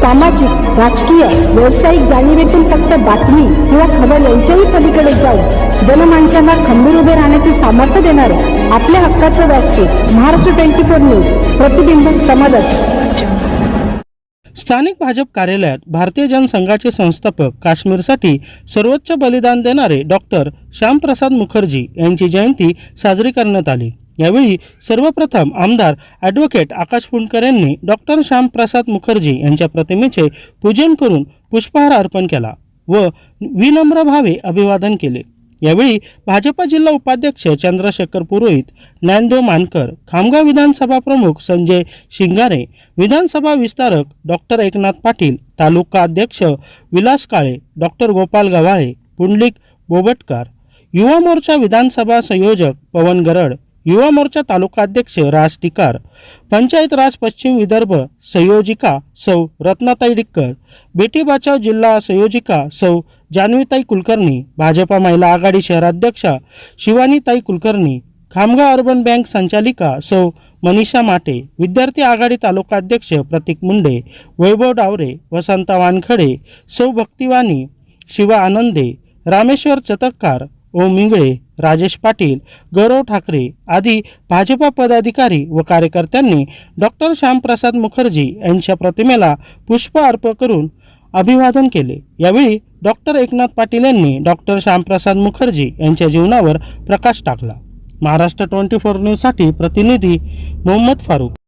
सामाजिक राजकीय व्यावसायिक जाणीवेतून फक्त बातमी किंवा खबर यांच्याही पलीकडे जाऊन जनमानसांना खंबीर उभे राहण्याचे सामर्थ्य देणारे आपल्या हक्काचं व्यासपीठ महाराष्ट्र ट्वेंटी फोर न्यूज प्रतिबिंब समाजाचे स्थानिक भाजप कार्यालयात भारतीय जनसंघाचे संस्थापक काश्मीरसाठी सर्वोच्च बलिदान देणारे डॉक्टर श्यामप्रसाद मुखर्जी यांची जयंती साजरी करण्यात आली. यावेळी सर्वप्रथम आमदार ॲडव्होकेट आकाश पुणकर यांनी डॉक्टर श्यामप्रसाद मुखर्जी यांच्या प्रतिमेचे पूजन करून पुष्पहार अर्पण केला व विनम्र भावे अभिवादन केले. यावेळी भाजपा जिल्हा उपाध्यक्ष चंद्रशेखर पुरोहित ज्ञानदेव मानकर खामगाव विधानसभा प्रमुख संजय शिंगारे विधानसभा विस्तारक डॉक्टर एकनाथ पाटील तालुका अध्यक्ष विलास काळे डॉक्टर गोपाल गव्हाळे पुंडलिक बोबटकर युवा मोर्चा विधानसभा संयोजक पवन गरड युवा मोर्चा तालुका अध्यक्ष राज टिकार पंचायत राज पश्चिम विदर्भ संयोजिका सौ रत्नाताई डिक्कर बेटी बचाव जिल्हा संयोजिका सौ जान्हवीताई कुलकर्णी भाजपा महिला आघाडी शहराध्यक्षा शिवानीताई कुलकर्णी खामगाव अर्बन बँक संचालिका सौ मनीषा माटे विद्यार्थी आघाडी तालुका अध्यक्ष प्रतीक मुंडे वैभव डावरे वसंता वानखडे सौ भक्तिवाणी शिवा आनंदे रामेश्वर चतक्कार ओम मिंगळे राजेश पाटील गौरव ठाकरे आदी भाजपा पदाधिकारी व कार्यकर्त्यांनी डॉक्टर श्यामप्रसाद मुखर्जी यांच्या प्रतिमेला पुष्प अर्पण करून अभिवादन केले. यावेळी डॉक्टर एकनाथ पाटील यांनी डॉक्टर श्यामप्रसाद मुखर्जी यांच्या जीवनावर प्रकाश टाकला. महाराष्ट्र ट्वेंटी फोर न्यूजसाठी प्रतिनिधी मोहम्मद फारूक.